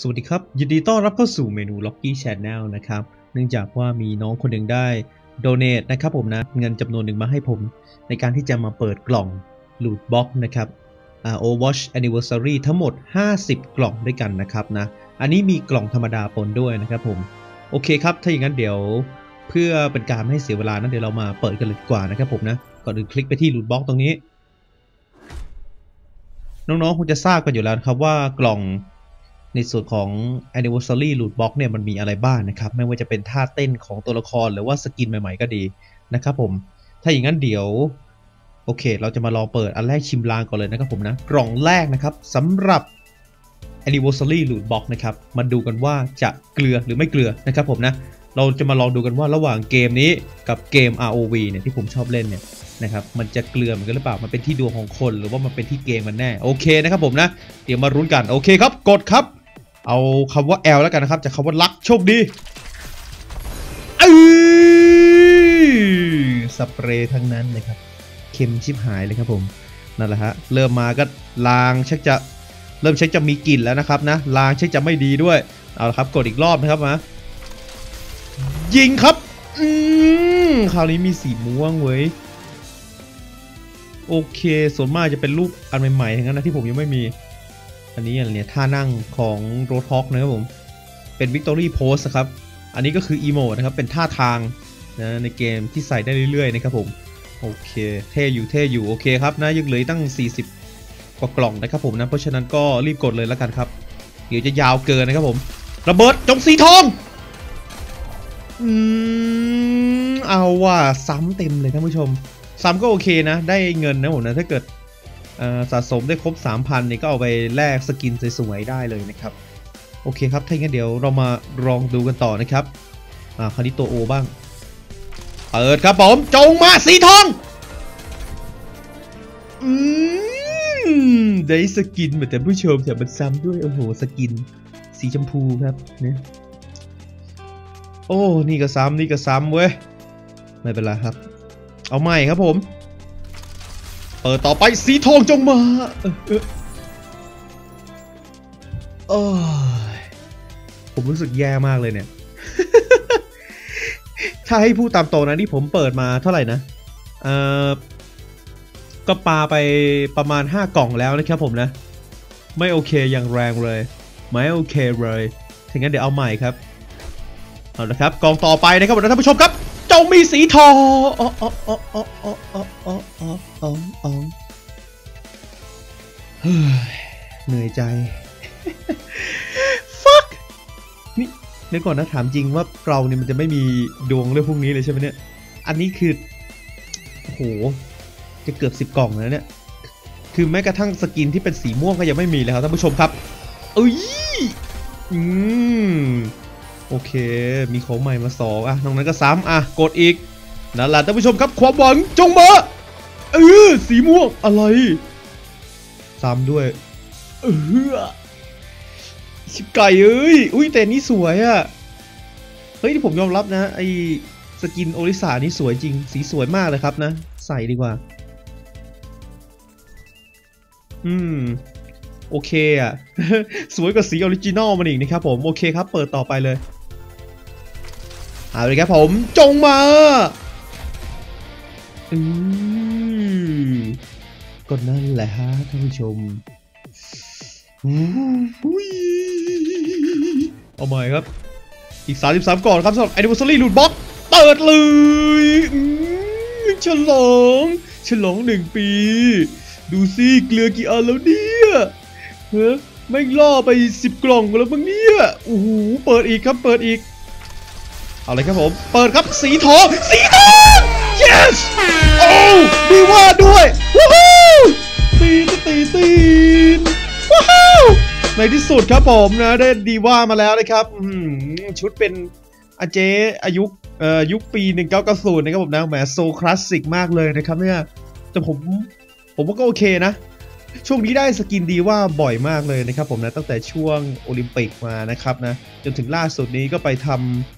สวัสดีครับ ยินดีต้อนรับเข้าสู่เมนู Locky Channel นะครับ เนื่องจากว่ามีน้องคนหนึ่งได้ donate นะครับผมนะ เงินจำนวนหนึ่งมาให้ผม ในการที่จะมาเปิดกล่อง loot box นะครับอ่า Overwatch Anniversary ทั้งหมด 50 กล่องด้วยกันนะครับนะ อันนี้มีกล่องธรรมดาปนด้วยนะครับผม โอเคครับ ถ้าอย่างนั้นเดี๋ยวเพื่อเป็นการไม่ให้เสียเวลานั้นเดี๋ยวเรามาเปิดกันเลยดีกว่านะครับผมนะ ก่อนอื่นคลิกไปที่ loot box ตรงนี้ น้องๆคงจะทราบกันอยู่แล้วครับว่ากล่อง ในส่วนของ anniversary loot box เนี่ยมันมีอะไรบ้างนะครับ ไม่ว่าจะเป็นท่าเต้นของตัวละครหรือว่าสกินใหม่ๆก็ดีนะครับผม ถ้าอย่างนั้นเดี๋ยว โอเค เราจะมาลองเปิดอันแรกชิมลางก่อนเลยนะครับผมนะ กล่องแรกนะครับสำหรับ anniversary loot box นะครับ มาดูกันว่าจะเกลือหรือไม่เกลือนะครับผมนะ เราจะมาลองดูกันว่าระหว่างเกมนี้กับเกม ROV เนี่ยที่ผมชอบเล่นเนี่ยนะครับ มันจะเกลือเหมือนกันหรือเปล่า มันเป็นที่ดวงของคน หรือว่ามันเป็นที่เกมมันแน่ โอเคนะครับผมนะ เดี๋ยวมารุ้นกัน โอเคครับ กดครับ เอาคำว่า L แล้วกันนะครับจากคำว่ารักโชคดีเอ้ยสเปรย์ทั้งนั้นนะครับ เค็มชิบหายเลยครับผม นั่นแหละฮะ เริ่มมาก็ลางชักจะเริ่มชักจะมีกลิ่นแล้วนะครับนะ ลางชักจะไม่ดีด้วย เอาละครับกดอีกรอบนะครับมา ยิงครับ อืมคราวนี้มีสีม่วงเว้ย โอเค ส่วนมากจะเป็นรูปอันใหม่ๆทั้งนั้นนะที่ผมยังไม่มี อันนี้อะไรเนี่ยท่านั่งของโรทอกนะครับผม เป็น Victory Pose นะครับ อันนี้ก็คืออีโมนะครับ เป็นท่าทางนะในเกมที่ใส่ได้เรื่อยๆนะครับผม โอเค เท่อยู่เท่อยู่ โอเคครับนะยังเหลือตั้ง 40 กว่ากล่องนะครับผมนะ เพราะฉะนั้นก็รีบกดเลยแล้วกันครับ เดี๋ยวจะยาวเกินนะครับผม ระเบิดจงสีทอง อืม เอาว่าซ้ำเต็มเลยท่านผู้ชม ซ้ำก็โอเคนะ ได้เงินนะผมนะ ถ้าเกิด สะสมได้ครบ 3,000นี่ก็เอาไปแลกสกินสวยๆได้เลยนะครับ โอเคครับ ถ้าอย่างนั้นเดี๋ยวเรามาลองดูกันต่อนะครับ อ่า คราวนี้ตัวโอบ้าง เปิดครับผม จงมาสีทอง อืม ได้สกินเหมือนแต่ผู้ชมแต่มันซ้ำด้วย โอ้โห สกิน สีชมพูครับเนี่ยโอ้ นี่ก็ซ้ำนี่ก็ซ้ำเว้ย ไม่เป็นไรครับ เอาใหม่ครับผม เปิดต่อไปสีทองจงมาเออเออโอ้ยผมรู้สึกแย่มากเลยเนี่ย ถ้าให้พูดตามตรงนะที่ผมเปิดมาเท่าไหร่นะเอ่อก็ปาไปประมาณ 5 กล่องแล้วนะครับผมนะ ไม่โอเคอย่างแรงเลย ไม่โอเคเลยถ้างั้นเดี๋ยวเอาใหม่ครับ เอาละครับ กล่องต่อไปนะครับท่านผู้ชมครับ ต้องมีสีทองเหนื่อยใจ fuck นี่เดี๋ยวก่อนนะถามจริงว่าเราเนี่ยมันจะไม่มีดวงเรื่องพวกนี้เลยใช่ไหมเนี่ย อันนี้คือโห จะเกือบสิบกล่องแล้วเนี่ย คือแม้กระทั่งสกินที่เป็นสีม่วงก็ยังไม่มีเลยครับท่านผู้ชมครับ เอ้ย อืม โอเค มีของใหม่มาสองอะนอกนั้นก็ซ้ำอะ กดอีกนั่นแหละท่านผู้ชมครับ ความหวังจงมาเออสีม่วงอะไรซ้ำด้วยเออชิบไก่เอ้ย อุ้ยแต่นี่สวยอะเฮ้ยที่ผมยอมรับนะ ไอสกินโอริสานี่สวยจริง สีสวยมากเลยครับนะ ใส่ดีกว่า อืม โอเคอะ สวยกว่าสีออริจินอลมันอีกนะครับผม โอเคครับ เปิดต่อไปเลย เอาเลยครับผมจงมาอืมก็นั่นแหละฮะท่านผู้ชมอุ้ยเอาใหม่ครับ อีก 33 ก่อนครับสำหรับ Anniversary Loot Box เปิดเลยอืมฉลอง ฉลองหนึ่งปี ดูสิเกลือกี่อันแล้วเนี่ยเฮ้ยไม่ล่อไป 10 กล่องแล้วมั้งเนี่ยโอ้โหเปิดอีกครับเปิดอีก เอาเลยครับผม เปิดครับสีทอง สีทอง yes โอ้ดีว่าด้วยว้าวตีนตีตีนว้าวในที่สุดครับผมนะได้ดีว่ามาแล้วนะครับชุดเป็นอาเจอายุเอ่อยุคปี 1990นะครับผมนะแหมโซคลาสสิกมากเลยนะครับเนี่ยแต่ผมผมว่าก็โอเคนะ ช่วงนี้ได้สกินดีว่าบ่อยมากเลยนะครับผมนะตั้งแต่ช่วงโอลิมปิกมานะครับนะจนถึงล่าสุดนี้ก็ไปทำ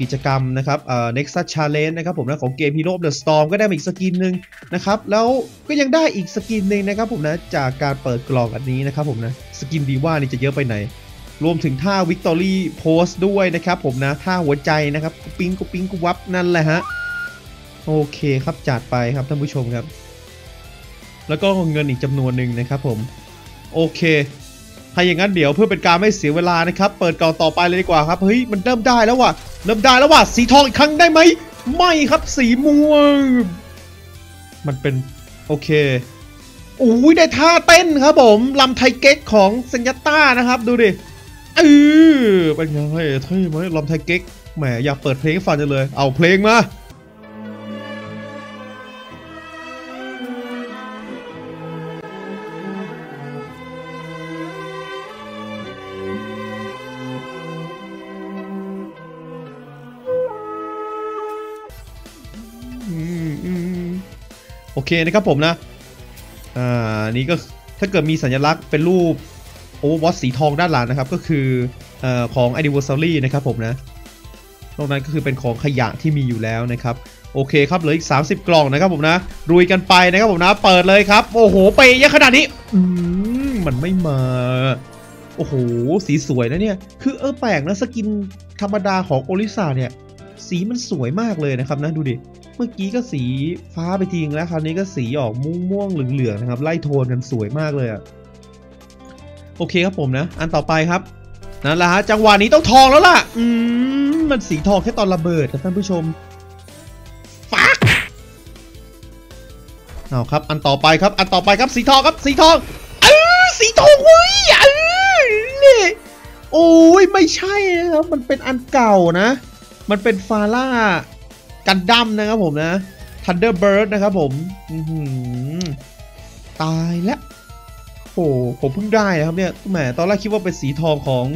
กิจกรรมนะครับเอ่อ Nexus Challenge นะครับผมนะของเกม Hero of the Storm ก็ได้มาอีกสกินหนึ่งนะครับแล้วก็ยังได้อีกสกินหนึ่งนะครับผมนะจากการเปิดกล่องอันนี้นะครับผมนะสกินดีว่านี่จะเยอะไปไหน รวมถึงท่า Victory Pose ด้วยนะครับผมนะท่าหัวใจนะครับกุปิ้งกุปิ้งกุวับนั่นแหละฮะโอเคครับจัดไปครับท่านผู้ชมครับ แล้วก็เงินอีกจำนวนหนึ่งนะครับผมโอเค ถ้าอย่างนั้นเดี๋ยวเพื่อเป็นการไม่เสียเวลานะครับ เปิดกล่องต่อไปเลยดีกว่าครับ เฮ้ย มันเริ่มได้แล้วว่ะ เริ่มได้แล้วว่ะ สีทองอีกครั้งได้ไหม ไม่ครับ สีม่วง มันเป็น โอเคอุ้ยได้ท่าเต้นครับผม ลำไทยเก๊กของเซนยต้านะครับ ดูดิเออเป็นไงเท่ไหมลำไทยเก๊ก แหมอยากเปิดเพลงฟังจังเลย เอาเพลงมา เคนะครับผมนะอ่านี่ก็ถ้าเกิดมีสัญลักษณ์เป็นรูปโอเวอร์วอสีทองด้านหลังนะครับ ก็คืออ่อของ Anniversary นะครับผมนะนอกนั้นก็คือเป็นของขยะที่มีอยู่แล้วนะครับ โอเคครับเหลืออีก 30 กล่องนะครับผมนะรุยกันไปนะครับผมนะเปิดเลยครับ โอ้โหไปเยอะขนาดนี้อืมมันไม่มา โอ้โห สีสวยนะเนี่ย คือเออแปลกนะสกินธรรมดาของโอลิซาเนี่ย สีมันสวยมากเลยนะครับนะดูดิ มื่อกี้ก็สีฟ้าไปทีงแล้วคราวนี้ก็สีออกม่วงม่วงๆเหลืองๆนะครับ ไล่โทนกันสวยมากเลยอะโอเคครับผมนะ อันต่อไปครับนั่นแหละฮะจังหวะนี้ต้องทองแล้วล่ะ อืมมันสีทองแค่ตอนระเบิดครับท่านผู้ชมฟักเอาครับ อันต่อไปครับ อันต่อไปครับสีทองครับ สีทองเออสีทองเว้ยเออนี่โอ้ยไม่ใช่นะครับมันเป็นอันเก่านะ มันเป็นฟาร่า กันดั้มนะครับผมนะ Thunderbird นะครับผมตายแล้วโอ้ผมเพิ่งได้นะครับเนี่ยแหมตอนแรกคิดว่าเป็นสีทองของ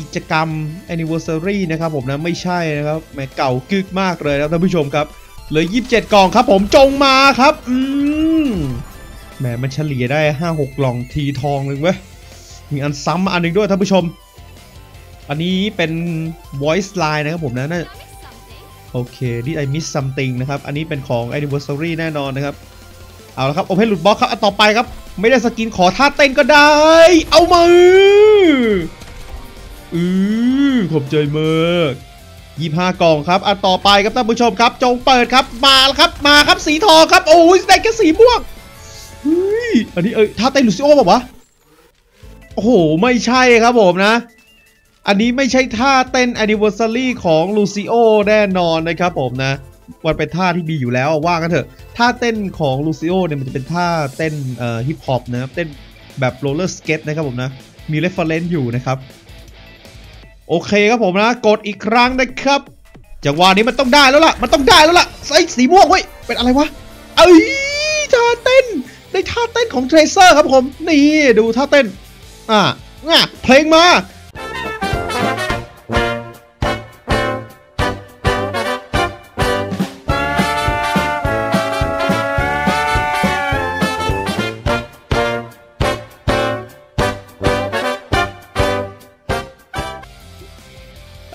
กิจกรรม Anniversary นะครับผมนะไม่ใช่นะครับแหมเก่ากึกมากเลยนะท่านผู้ชมครับเหลือ 27 กล่องครับผมจงมาครับ อืมแหมมันเฉลี่ยได้ 5-6กล่องทีทองเลยเว้ยมีอันซ้ำอันหนึ่งด้วยท่านผู้ชม อันนี้เป็น voice line นะครับผมนะน่า โอเคที่ I miss something นะครับ อันนี้เป็นของ anniversary แน่นอนนะครับ เอาละครับ Open Loot Box ครับอันต่อไปครับ ไม่ได้สกินขอท่าเต้นก็ได้ เอามาอือขอบใจมากยี่ห้ากล่องครับอันต่อไปครับท่านผู้ชมครับ จงเปิดครับ มาแล้วครับ มาครับสีทองครับ โอ้ยได้แค่สีม่วงอันนี้เอ้ยท่าเต้นลูซิโอแบบวะ โอ้โห ไม่ใช่ครับผมนะ อันนี้ไม่ใช่ท่าเต้น anniversary ของลูซิโอแน่นอนนะครับผมนะมันเป็นท่าที่มีอยู่แล้วว่ากันเถอะ ท่าเต้นของลูซิโอเนี่ยมันจะเป็นท่าเต้นเอ่อฮิปฮอปนะครับ เต้นแบบโรลเลอร์สเก็ตนะครับผมนะ มีเรฟเฟอรนซ์อยู่นะครับ โอเคครับผมนะ กดอีกครั้งนะครับ จังหวะนี้มันต้องได้แล้วล่ะ มันต้องได้แล้วล่ะไอ้สีม่วงเว้ย เป็นอะไรวะ เอ้ยท่าเต้น ได้ท่าเต้นของเทรเซอร์ครับผม นี่ดูท่าเต้น อ่าอะเพลงมา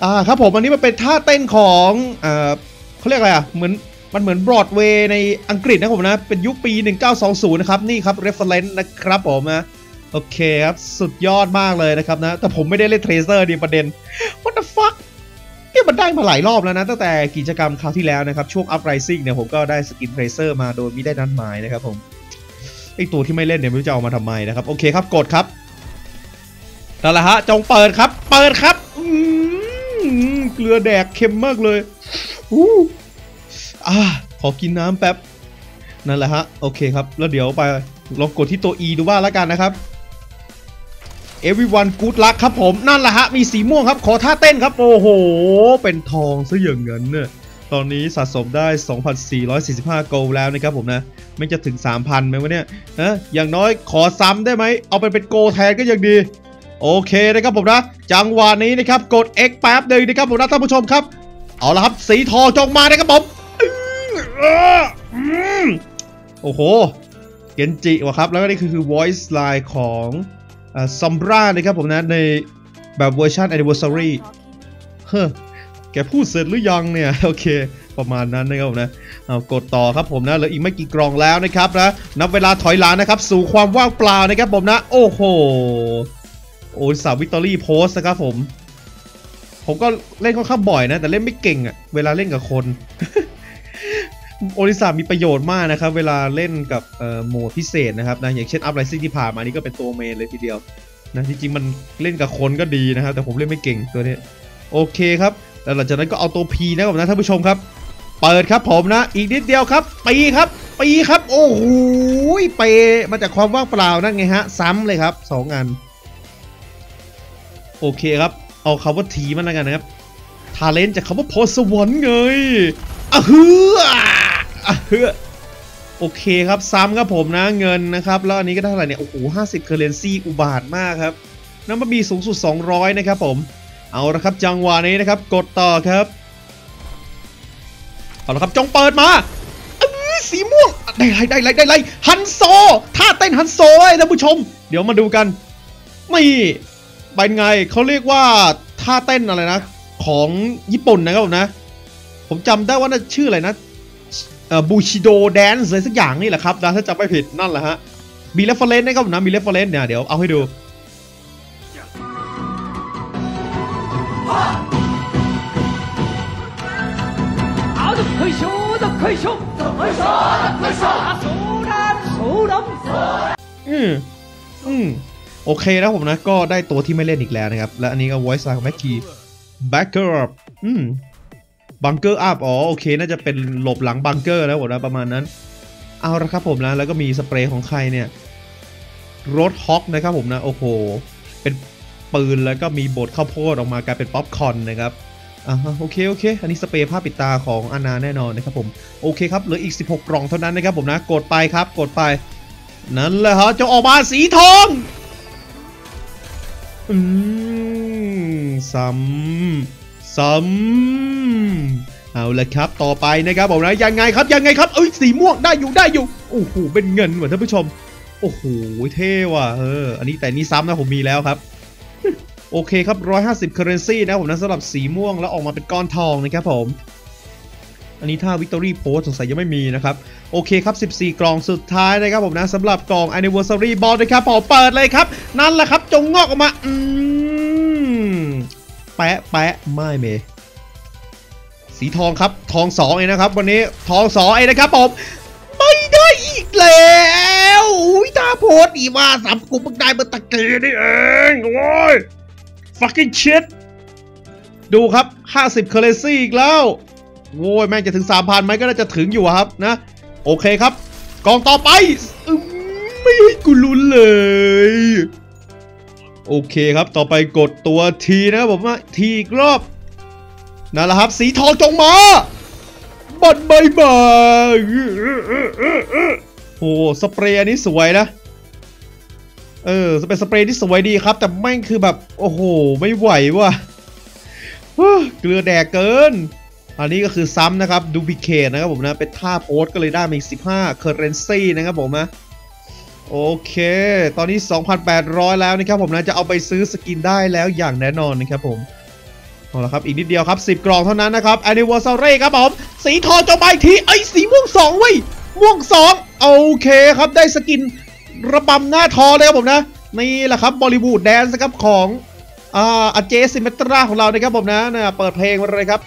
อ่าครับผมอันนี้มันเป็นท่าเต้นของเอ่อเขาเรียกอะไรอะเหมือนมันเหมือนบรอดเวย์ในอังกฤษนะผมนะ เป็นยุคปี 1920 นะครับ นี่ครับ reference นะครับผมนะ โอเคครับ สุดยอดมากเลยนะครับนะ แต่ผมไม่ได้เล่นเทรเซอร์ดีประเด็น what the fuck เนี่ยมันได้มาหลายรอบแล้วนะ ตั้งแต่กิจกรรมคราวที่แล้วนะครับ ช่วง uprising เนี่ยผมก็ได้สกินเทรเซอร์มาโดยไม่ได้นัดหมายนะครับผมไอตัวที่ไม่เล่นเนี่ยไม่รู้จะเอามาทำไมนะครับ โอเคครับกดครับนั่นแหละฮะจงเปิดครับ เปิดครับอืม เกลือแดกเค็มมากเลยอู้อ่าขอกินน้ำแป๊บ นั่นแหละฮะ โอเคครับ แล้วเดี๋ยวไปลองกดที่ตัว E ดูบ้างแล้วกันนะครับ everyone good luck ครับผม นั่นแหละฮะ มีสีม่วงครับ ขอท่าเต้นครับ โอ้โห เป็นทองซะอย่างนั้นเนี่ยตอนนี้สะสมได้ 2,445 โกลแล้วนะครับผมนะ ไม่จะถึง 3,000ไหมวะเนี่ยนะอย่างน้อยขอซ้ำได้ไหม เอาไปเป็นโกลแทนก็ยังดี โอเคนะครับผมนะ จังหวะนี้นะครับกด X แป๊บหนึ่งนะครับผมนะท่านผู้ชมครับ เอาละครับสีทองจงมานะครับผมโอ้โหเกนจิวะครับ แล้วก็นี่คือ voice line ของซัมบรานะครับผมนะ ในแบบเวอร์ชัน anniversary เฮ้อแกพูดเสร็จหรือยังเนี่ย โอเคประมาณนั้นนะครับผมนะเอากดต่อครับผมนะเหลืออีกไม่กี่กล่องแล้วนะครับนะนับเวลาถอยหลังนะครับ สู่ความว่างเปล่านะครับผมนะ โอ้โห โอ้สาววิกตอรี่โพสนะครับผม ผมก็เล่นค่อนข้างบ่อยนะ แต่เล่นไม่เก่งอะ่ะเวลาเล่นกับคน โอริสามีประโยชน์มากนะครับ เวลาเล่นกับโหมดพิเศษนะครับนะอย่างเช่นอัพไลซิ่งที่ผ่านมานี่ก็เป็นตัวเมนเลยทีเดียวนะจริงๆมันเล่นกับคนก็ดีนะครับ แต่ผมเล่นไม่เก่งตัวนี้โอเคครับแล้วหลังจากนั้นก็เอาตัว P นะครับนะท่านผู้ชมครับ เปิดครับผมนะ อีกนิดเดียวครับปีครับปีครับ โอ้โหเปมาจากความว่างเปล่านั่นไงฮะ ซ้ำเลยครับสองอัน โอเคครับ เอาคำว่าทีมันแล้วกันนะครับทาเลนจากคำว่าพสวรรค์ไงอะเฮืออะเฮือโอเคครับซ้ำครับผมนะเงินนะครับ แล้วอันนี้ก็เท่าไหร่เนี่ย โอ้โหห้าสิบเคอร์เรนซีอุบาทมากครับน้ำมันมีสูงสุด 200 นะครับผม เอาละครับจังหวะนี้นะครับ กดต่อครับ เอาละครับจงเปิดมาอือสีม่วง ได้ไรได้ไรได้ไรฮันโซท่าเต้นฮันโซไอ้ท่านผู้ชม เดี๋ยวมาดูกันนี่ เป็นไงเขาเรียกว่าท่าเต้นอะไรนะ ของญี่ปุ่นนะครับผมนะ ผมจำได้ว่าน่าชื่ออะไรนะเอ่อบูชิโดแดนซ์อะไรสักอย่างนี่แหละครับนะถ้าจำไม่ผิดนั่นแหละฮะ มีเรฟเฟรนซ์นะครับผมนะ มีเรฟเฟรนซ์เนี่ยเดี๋ยวเอาให้ดู 啊的快手的快手，快手的快手，啊手ram手ram手。 อืมอืม โอเคนะผมนะก็ได้ตัวที่ไม่เล่นอีกแล้วนะครับ และอันนี้ก็ voice line ของแม็กกี้ backer up อืม bunker up อ๋อโอเค น่าจะเป็นหลบหลังบังเกอร์แล้วผมนะประมาณนั้น เอาละครับผมนะ แล้วก็มีสเปรย์ของใครเนี่ยรถฮอกนะครับผมนะ โอ้โห เป็นปืนแล้วก็มีบดข้าวโพดออกมากลายเป็นป๊อปคอนนะครับอ่าโอเค โอเค อันนี้สเปรย์ผ้าปิดตาของอานาแน่นอนนะครับผมโอเคครับเหลืออีก 16 กล่องเท่านั้นนะครับผมนะ กดไปครับ กดไป นั่นแหละฮะจะออกมาสีทอง อืมซ้ำซ้ำเอาละครับ ต่อไปนะครับผมนะยังไงครับยังไงครับเอ้ยสีม่วงได้อยู่ได้อยู่โอ้โหเป็นเงินว่ะท่านผู้ชม โอ้โหเท่ว่ะเอออันนี้แต่นี่ซ้ำนะผมมีแล้วครับโอเคครับ 150 currency นะผมนะสำหรับสีม่วงแล้วออกมาเป็นก้อนทองนะครับผม อันนี้ถ้า Victory Post สงสัยยังไม่มีนะครับ โอเคครับ 14 กล่องสุดท้ายนะครับผมนะสำหรับกล่อง Anniversary Ball นะครับผมเปิดเลยครับ นั่นแหละครับ จงงอกออกมา อืม แปะแปะไม่เมสีทองครับ ทองสองเองนะครับ วันนี้ทองสองเองนะครับผมไม่ได้อีกแล้วอุ้ยตาโพสอีว่าสามกุมเพิ่งได้เมื่อตะกี้นี่เองโอ้ย fucking shit ดูครับ 50 currency อีกแล้ว โว้ยแม่งจะถึง3,000ไหมก็น่าจะถึงอยู่อะครับนะ โอเคครับ กองต่อไปอืมไม่ให้กูลุ้นเลย โอเคครับต่อไปกดตัวทีนะครับผมว่าทีอีกรอบนั่นแหละครับ สีทองจงมาบันใบมาโอ้สเปรย์อันนี้สวยนะเออเป็นสเปรย์ที่สวยดีครับ แต่แม่งคือแบบ โอ้โห ไม่ไหวว่ะเกลือแดกเกิน อันนี้ก็คือซ้ำนะครับดูพิเคทนะครับผมนะเป็นท่าโพสก็เลยได้มาอีก15เคอร์เรนซีนะครับผมนะโอเค ตอนนี้ 2,800 แล้วนะครับผมนะจะเอาไปซื้อสกินได้แล้วอย่างแน่นอนนะครับผมเอาละครับ อีกนิดเดียวครับ 10 กล่องเท่านั้นนะครับ Anniversary ครับผม สีทองจะไปทีไอ้สีม่วง2เว้ยม่วง 2 โอเคครับได้สกินระบำหน้าทอเลยครับผมนะ นี่แหละครับบอลิวูดแดนส์ครับของอ่าอาเจซิเมตราของเรานะครับผมนะนะเปิดเพลงมาเลยครับ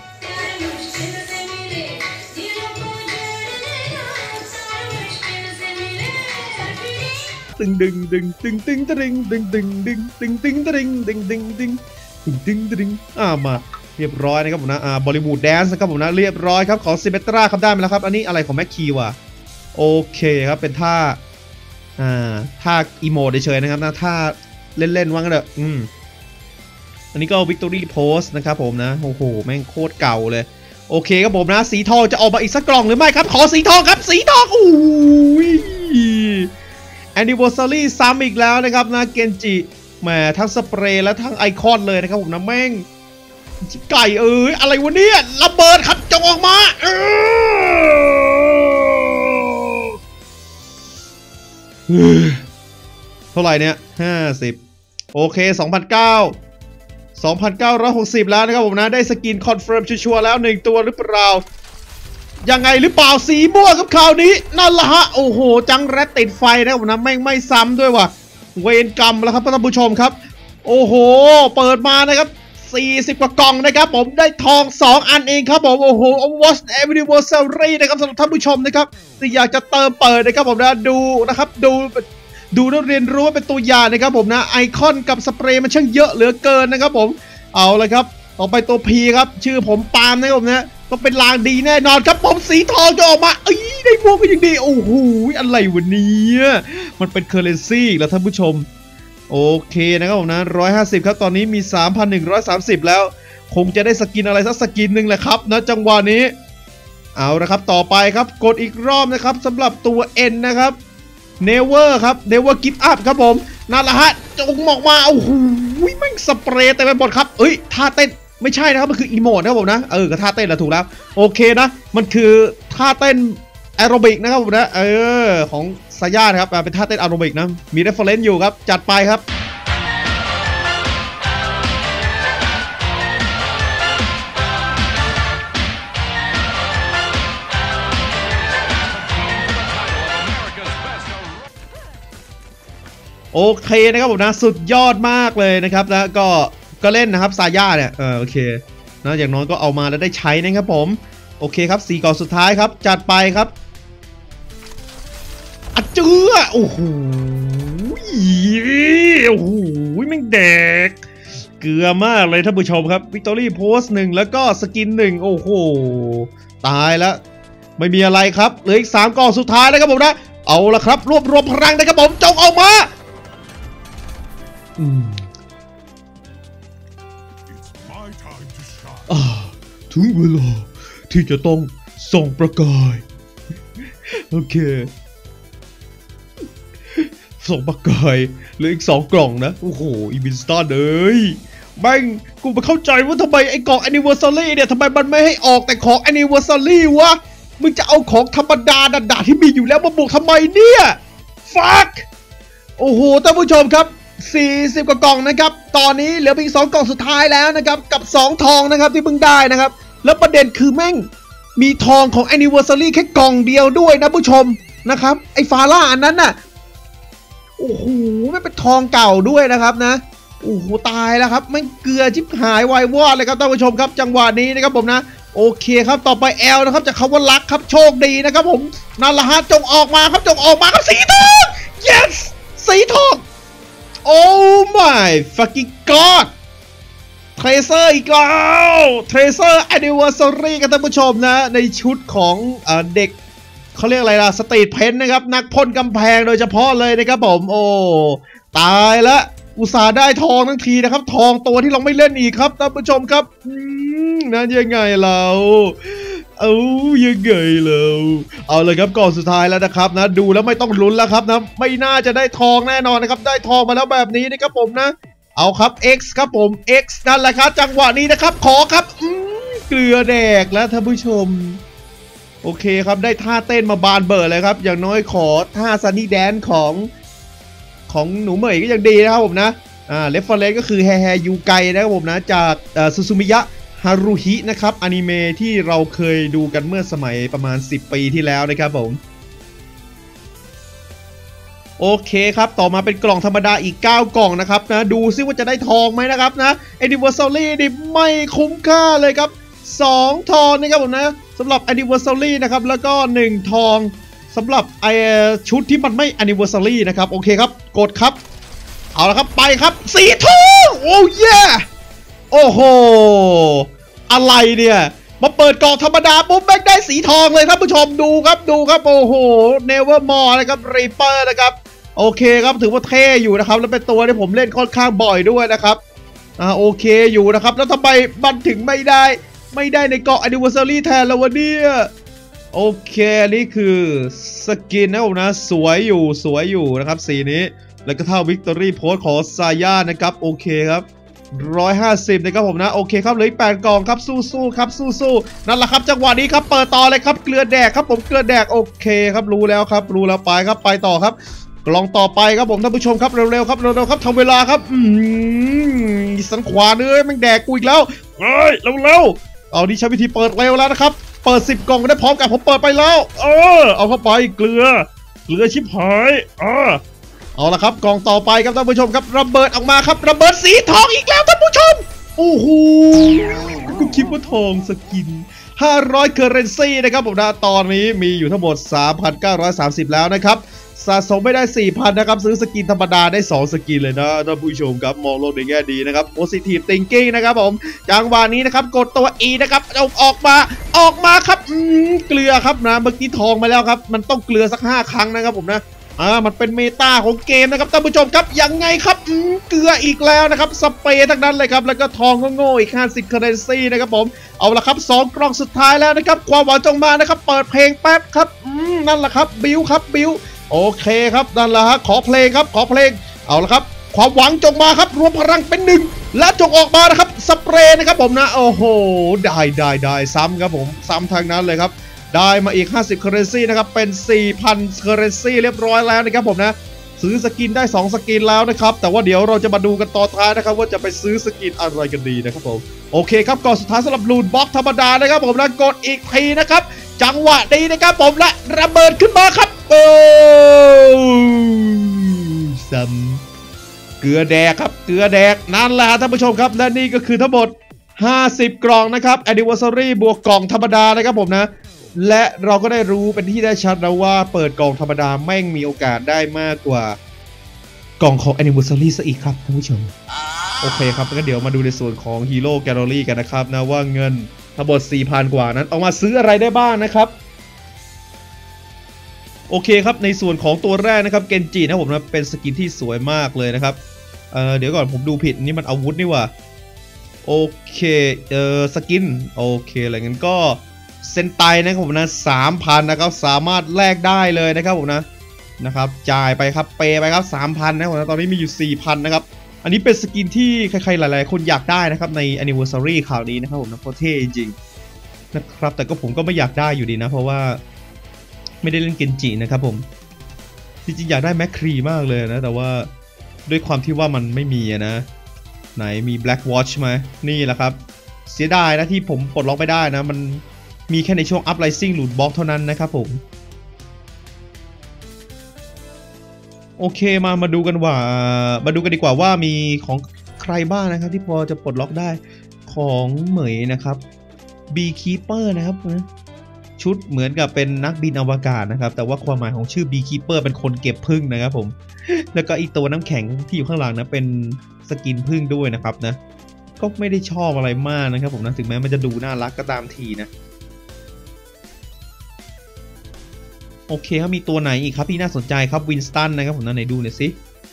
ตึงดึงดึงตึงตึงตึงดึงดึงดึงตึงตึงตึงดึงดึงดึงตึงตึงตึงอ่ามาเรียบร้อยนะครับผมนะอ่าบอลิวูดแดนซ์นะครับผมนะเรียบร้อยครับของซิเมตราครับได้มาแล้วครับ อันนี้อะไรของแม็กคีวะโอเคครับเป็นท่าอ่าท่าอีโมดเฉยๆนะครับนะท่าเล่นๆว่างกันเถอะอืมอันนี้ก็ Victory Post นะครับผมนะโอ้โหแม่งโคตรเก่าเลยโอเคครับผมนะสีทองจะออกมาอีกสักกล่องหรือไม่ครับ ขอสีทองครับสีทองอู้ย Anniversary ซ้ำอีกแล้วนะครับนะเกนจิแหมทั้งสเปรย์และทั้งไอคอนเลยนะครับผมนะแม่งไก่เอ้ยอะไรวะเนี่ยระเบิดครับจงออกมาเท่าไหร่เนี่ยห้าสิบโอเค2 0 0 2,960 แล้วนะครับผมนะ ได้สกินคอนเฟิร์มชัวร์แล้วหนึ่งตัวหรือเปล่า ยังไงหรือเปล่าสีม่วงกับข่าวนี้นั่นละฮะโอ้โห จังแรดติดไฟนะครับผมนะแม่ไม่ซ้ำด้วยว่ะเวรกรรมแล้วครับท่านผู้ชมครับ โอ้โห เปิดมานะครับ40 กว่ากล่องนะครับผมได้ทอง 2 อันเองครับผมโอ้โห Watch Anniversary นะครับสำหรับท่านผู้ชมนะครับที่อยากจะเติมเปิดนะครับผมนะดูนะครับดูดูแล้วเรียนรู้ว่าเป็นตัวอย่างนะครับผมนะไอคอนกับสเปรย์มันช่างเยอะเหลือเกินนะครับผมเอาเลยครับ ต่อไปตัว P ครับ ชื่อผมปาล์มนะครับผมนะ ต้องเป็นลางดีแน่นอนครับผมสีทองจะออกมาเอ้ยได้พวกก็ยังดีโอ้โหอะไรวันนี้มันเป็นเคอร์เรนซีแล้วท่านผู้ชม โอเคนะครับผมนะ150ครับตอนนี้มี3,130แล้ว คงจะได้สกินอะไรสักสกินหนึ่งแหละครับนะจังหวะนี้ เอาละครับต่อไปครับกดอีกรอบนะครับสำหรับตัว N นะครับ Never ครับ Never Give Up ครับผมนั่นแหละฮะจงออกมาโอ้โหแม่งสเปรย์เต็มไปหมดครับเอ้ยท่าเต้น ไม่ใช่นะครับ มันคืออีโมดนะครับผมนะ เออก็ท่าเต้นแหละถูกแล้ว โอเคนะ มันคือท่าเต้นแอโรบิกนะครับผมนะ เออ ของซาย่านะครับ เป็นท่าเต้นแอโรบิกนะ มีเรฟเฟรนซ์อยู่ครับ จัดไปครับโอเคนะครับผมนะ สุดยอดมากเลยนะครับนะก็ ก็เล่นนะครับซาย่าเนี่ยเออโอเคนะอย่างน้อยก็เอามาแล้วได้ใช้นะครับผมโอเคครับสี่กล่องสุดท้ายครับ จัดไปครับอัดเจือโอ้โหโอ้โหแม่งแดก เกลือมากเลยท่านผู้ชมครับวิกตอรี่โพสหนึ่งแล้วก็สกินหนึ่งโอ้โห ตายแล้ว ไม่มีอะไรครับเหลืออีกสามกล่องสุดท้ายแล้วครับผมนะ เอาละครับ รวบรวมพลังนะครับผมจงออกมา อืม อ่าถึงเวลาที่จะต้องส่องประกาย โอเคส่องประกายเหลืออีกสองกล่องนะ โอ้โห อีบินสตาร์เอ้ยแม่งกูไม่เข้าใจว่าทำไมไอ้กล่อง anniversary เนี่ยทำไมมันไม่ให้ออกแต่ของ anniversary วะ มึงจะเอาของธรรมดาดัดๆที่มีอยู่แล้วมาบวกทำไมเนี่ย fuck โอ้โหท่านผู้ชมครับ 40 กว่ากล่องนะครับ ตอนนี้เหลือเพียง2กล่องสุดท้ายแล้วนะครับ กับ 2 ทองนะครับที่เพิ่งได้นะครับ แล้วประเด็นคือแม่งมีทองของ Anniversary แค่กล่องเดียวด้วยนะผู้ชมนะครับ ไอ้ฟาร่าอันนั้นน่ะ โอ้โหไม่งเป็นทองเก่าด้วยนะครับนะ โอ้โหตายแล้วครับไม่งเกลือชิบหายวายวอดเลยครับท่านผู้ชมครับ จังหวะนี้นะครับผมนะโอเคครับต่อไปแอลนะครับจากคำว่ารักครับโชคดีนะครับผมนั่นแหละฮะจงออกมาครับจงออกมาครับสีทอง yes สีทอง โอ้ my fucking god เทรเซอร์อีกแล้วเทรเซอร์ anniversary กันท่านผู้ชมนะ ในชุดของเด็กเขาเรียกอะไรล่ะ สตรีทเพนนะครับ นักพ่นกำแพงโดยเฉพาะเลยนะครับผม โอ้ ตายละอุตส่าห์ได้ทองทั้งทีนะครับ ทองตัวที่เราไม่เล่นอีกครับท่านผู้ชมครับนั่นยังไงเรา เอายังไงเราเอาเลยครับก่อนสุดท้ายแล้วนะครับนะ ดูแล้วไม่ต้องลุ้นแล้วครับนะไม่น่าจะได้ทองแน่นอนนะครับ ได้ทองมาแล้วแบบนี้นะครับผมนะ เอาครับ X ครับผม X นั่นแหละครับ จังหวะนี้นะครับ ขอครับอืมเกลือแดกแล้วท่านผู้ชม โอเคครับได้ท่าเต้นมาบานเบอร์เลยครับ อย่างน้อยขอท่าซันนี่แดนของของหนูเหมยก็ยังดีนะครับผมนะอ่าเรฟเฟอร์เรนก็คือแฮแฮยูไกนะครับผมนะ จากซูซูมิยะ ฮารุฮินะครับอนิเมะที่เราเคยดูกันเมื่อสมัยประมาณ 10 ปีที่แล้วนะครับผม โอเคครับ ต่อมาเป็นกล่องธรรมดาอีก 9 กล่องนะครับนะ ดูซิว่าจะได้ทองไหมนะครับนะ Anniversary นี่ไม่คุ้มค่าเลยครับ 2 ทองนะครับผมนะสำหรับ Anniversary นะครับ แล้วก็ 1 ทองสำหรับไอชุดที่มันไม่ Anniversary นะครับ โอเคครับ กดครับ เอาละครับไปครับสีทองโอ้เย่ โอ้โห อะไรเนี่ย มาเปิดกล่องธรรมดาปุ๊บแม่งได้สีทองเลยท่านผู้ชมดูครับดูครับ โอ้โห Nevermore นะครับ Reaper นะครับ โอเคครับถือว่าเท่อยู่นะครับ แล้วเป็นตัวที่ผมเล่นค่อนข้างบ่อยด้วยนะครับอ่าโอเคอยู่นะครับ แล้วทำไมมันถึงไม่ได้ ไม่ได้ในเกาะ Anniversary แทนแล้ววะเนี่ยโอเคอันนี่คือสกินนะผมนะสวยอยู่สวยอยู่นะครับสีนี้ แล้วก็เท่า Victory Post ของซาย่านะครับ โอเคครับ 150นะครับผมนะโอเคครับเหลืออีก8กล่องครับสู้ๆครับสู้ๆนั่นแหละครับจังหวะนี้ครับเปิดต่อเลยครับเกลือแดกครับผมเกลือแดกโอเคครับรู้แล้วครับ รู้แล้วไปครับไปต่อครับ กล่องต่อไปครับผมท่านผู้ชมครับเร็วๆครับเร็วๆครับทำเวลาครับอืมสันขวาเนื้อม่งแดกกูอีกแล้วเฮ้ยเร็วๆเอาดิใช้วิธีเปิดเร็วแล้วนะครับเปิด 10 กล่องได้พร้อมกันผมเปิดไปแล้ว เออเอาเข้าไปเกลือเกลือชิบหายอ่า เอาละครับกล่องต่อไปครับท่านผู้ชมครับระเบิดออกมาครับระเบิดสีทองอีกแล้วท่านผู้ชมโอ้โหกูคิดว่าทองสกิน 500 เคอร์เรนซีนะครับผมนะตอนนี้มีอยู่ทั้งหมด 3,930 แล้วนะครับสะสมไม่ได้ 4,000 นะครับ ซื้อสกินธรรมดาได้ 2 สกินเลยนะท่านผู้ชมครับ มองโลกในแง่ดีนะครับ positive thinking นะครับผมจังหวะนี้นะครับ กดตัว E นะครับเอาออกมาออกมาครับเกลือครับนะเมื่อกี้ทองมาแล้วครับ มันต้องเกลือสัก 5 ครั้งนะครับผมนะ อ่ามันเป็นเมตาของเกมนะครับท่านผู้ชมครับยังไงครับอืมเกลืออีกแล้วนะครับสเปรย์ทั้งนั้นเลยครับแล้วก็ทองก็โง่อีก50เคอร์เรนซีนะครับผมเอาละครับสองกล่องสุดท้ายแล้วนะครับความหวังจงมานะครับเปิดเพลงแป๊บครับอืมนั่นแหละครับบิวครับบิวโอเคครับนั่นแหละฮะขอเพลงครับขอเพลงเอาละครับความหวังจงมาครับรวมพลังเป็นหนึ่งและจงออกมานะครับสเปรย์นะครับผมนะโอ้โหได้ได้ได้ซ้ำครับผมซ้ำทางนั้นเลยครับ ได้มาอีก 50 currency นะครับ เป็น 4,000 currency เรียบร้อยแล้วนะครับผมนะ ซื้อสกินได้ 2 สกินแล้วนะครับ แต่ว่าเดี๋ยวเราจะมาดูกันตอนท้ายนะครับ ว่าจะไปซื้อสกินอะไรกันดีนะครับผม โอเคครับก่อนสุดท้ายสำหรับลูนบ็อกธรรมดานะครับผมนะกดอีกทีนะครับ จังหวะดีนะครับผมและระเบิดขึ้นมาครับโอ้ซัมเกลือแดกครับเกลือแดกนั่นแหละฮะท่านผู้ชมครับ และนี่ก็คือทั้งหมด 50 กล่องนะครับ anniversary บวกกล่องธรรมดานะครับผมนะ และเราก็ได้รู้เป็นที่ได้ชัดแล้วว่าเปิดกล่องธรรมดาแม่งมีโอกาสได้มากกว่ากล่องของ anniversary ซะอีกครับท่านผู้ชม โอเคครับก็เดี๋ยวมาดูในส่วนของ Hero Gallery กันนะครับนะว่าเงินทั้งหมด4,000 กว่านั้น เอามาซื้ออะไรได้บ้างนะครับโอเคครับ ในส่วนของตัวแรกนะครับเกนจินะผมนะเป็นสกินที่สวยมากเลยนะครับเออเดี๋ยวก่อนผมดูผิดนี่มันอาวุธนี่ว่าโอเคเออสกินโอเคอะไรเงี้ยก็ เซนไตนะครับผมนะ3,000นนะครับสามารถแลกได้เลยนะครับผมนะนะครับจ่ายไปครับเปไปครับ3,000นนะครับผมนะตอนนี้มีอยู่4,000นนะครับอันนี้เป็นสกินที่ใครๆหลายๆ คนอยากได้นะครับใน anniversary ข่าวนี้นะครับผมนะเพราะเท่จริงนะครับแต่ก็ผมก็ไม่อยากได้อยู่ดีนะ เพราะว่าไม่ได้เล่นเกนจินะครับผมจริงๆอยากได้แมคครีมากเลยนะ แต่ว่าด้วยความที่ว่ามันไม่มีนะ ไหนมี Black Watch ไหมนี่แหละครับ เสียดายนะที่ผมปลดล็อกไม่ได้นะ มัน มีแค่ในช่วง Up Rising หลุดบล็อกเท่านั้นนะครับผม โอเคมามาดูกันว่า มาดูกันดีกว่าว่ามีของใครบ้างนะครับ ที่พอจะปลดล็อกได้ของเหมยนะครับ Beekeeper นะครับชุดเหมือนกับเป็นนักบินอวกาศนะครับ แต่ว่าความหมายของชื่อ Beekeeper เป็นคนเก็บพึ่งนะครับผม แล้วก็อีกตัวน้ำแข็งที่อยู่ข้างหลังนะเป็นสกินพึ่งด้วยนะครับนะ ก็ไม่ได้ชอบอะไรมากนะครับผมนะ ถึงแม้มันจะดูน่ารักก็ตามทีนะ โอเคครับมีตัวไหนอีกครับที่น่าสนใจครับวินสตันนะครับผมนะไหนดูหน่อยสิ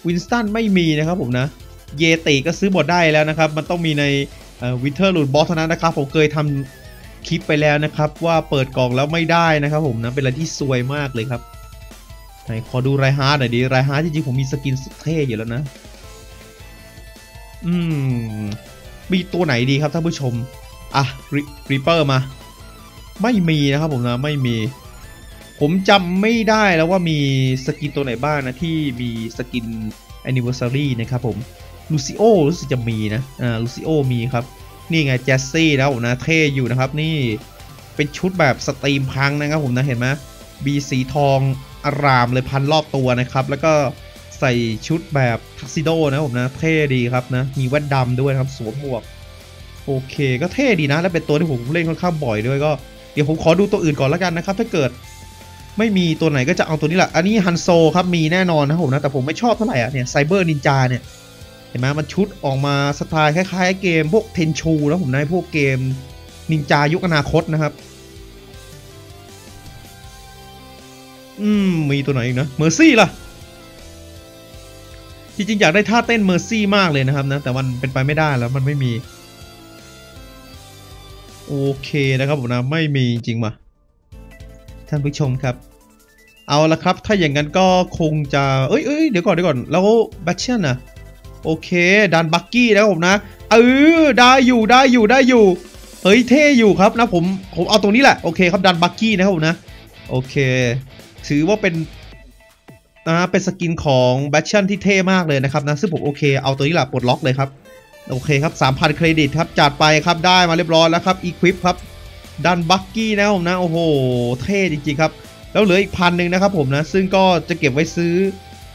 วินสตันไม่มีนะครับผมนะเยติก็ซื้อบทได้แล้วนะครับ มันต้องมีในวินเทอร์ลูดบอสเท่านั้นนะครับ ผมเคยทำคลิปไปแล้วนะครับ ว่าเปิดกล่องแล้วไม่ได้นะครับ ผมนะเป็นอะไรที่ซวยมากเลยครับไหนขอดูไรฮาร์ดหน่อยดิไรฮาร์ดจริงๆผมมีสกินสุดเท่อยู่แล้วนะ อืม มีตัวไหนดีครับท่านผู้ชม อะรีเปอร์มา ไม่มีนะครับผมนะไม่มี ผมจำไม่ได้แล้วว่ามีสกินตัวไหนบ้างนะที่มีสกิน anniversary นะครับผมลูซิโอรู้สึกจะมีนะอ่าลูซิโอมีครับ นี่ไงแจสซี่แล้วนะเท่อยู่นะครับนี่เป็นชุดแบบสตรีมพังนะครับผมนะเห็นไหมบีสีทองอารามเลยพันรอบตัวนะครับ แล้วก็ใส่ชุดแบบทักซิโดนะผมนะเท่ดีครับนะมีแว่นดำด้วยครับสวมหมวก โอเคก็เท่ดีนะ และเป็นตัวที่ผมเล่นค่อนข้างบ่อยด้วยก็เดี๋ยวผมขอดูตัวอื่นก่อนแล้วกันนะครับ ถ้าเกิด ไม่มีตัวไหนก็จะเอาตัวนี้แหละ อันนี้ฮันโซครับมีแน่นอนนะผมนะ แต่ผมไม่ชอบเท่าไหร่อะเนี่ยไซเบอร์นินจาเนี่ย เห็นไหมมันชุดออกมาสไตล์คล้ายๆ เกมพวกเทนชูแล้วผมนะพวกเกมนินจายุคอนาคตนะครับ อืม มีตัวไหนอีกนะเมอร์ซี่ล่ะ จริงๆ อยากได้ท่าเต้นเมอร์ซี่มากเลยนะครับนะ แต่มันเป็นไปไม่ได้แล้วมันไม่มี โอเคนะครับผมนะ ไม่มีจริงมา ท่านผู้ชมครับ เอาละครับ ถ้าอย่างนั้นก็คงจะ เอ้ยเอ้ยเดี๋ยวก่อนเดี๋ยวก่อน แล้วแบทเชนนะโอเค ดันบักกี้นะครับผมนะ เออ ได้อยู่ได้อยู่ได้อยู่ เฮ้ย เท่อยู่ครับนะผม ผมเอาตรงนี้แหละ โอเคครับ ดันบักกี้นะครับผมนะ โอเค ถือว่าเป็นอ่าเป็นสกินของแบทชันที่เท่มากเลยนะครับนะ ซึ่งผมโอเค เอาตัวนี้แหละปลดล็อกเลยครับ โอเคครับ 3,000 เครดิตครับ จัดไปครับ ได้มาเรียบร้อยแล้วครับ อีควิปครับ ดันบักกี้นะผมนะโอ้โหเท่จริงๆครับ แล้วเหลืออีกพันหนึ่งนะครับผมนะ ซึ่งก็จะเก็บไว้ซื้อ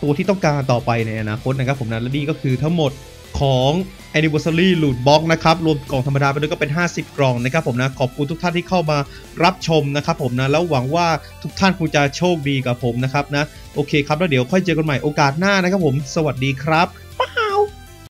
ตัวที่ต้องการต่อไปในอนาคตนะครับผมนะและนี่ก็คือทั้งหมดของ Anniversary Loot Box นะครับ รวมกล่องธรรมดาไปด้วยก็เป็น 50 กล่องนะครับผมนะ ขอบคุณทุกท่านที่เข้ามารับชมนะครับผมนะ แล้วหวังว่าทุกท่านคงจะโชคดีกับผมนะครับนะ โอเคครับ แล้วเดี๋ยวค่อยเจอกันใหม่โอกาสหน้านะครับผม สวัสดีครับ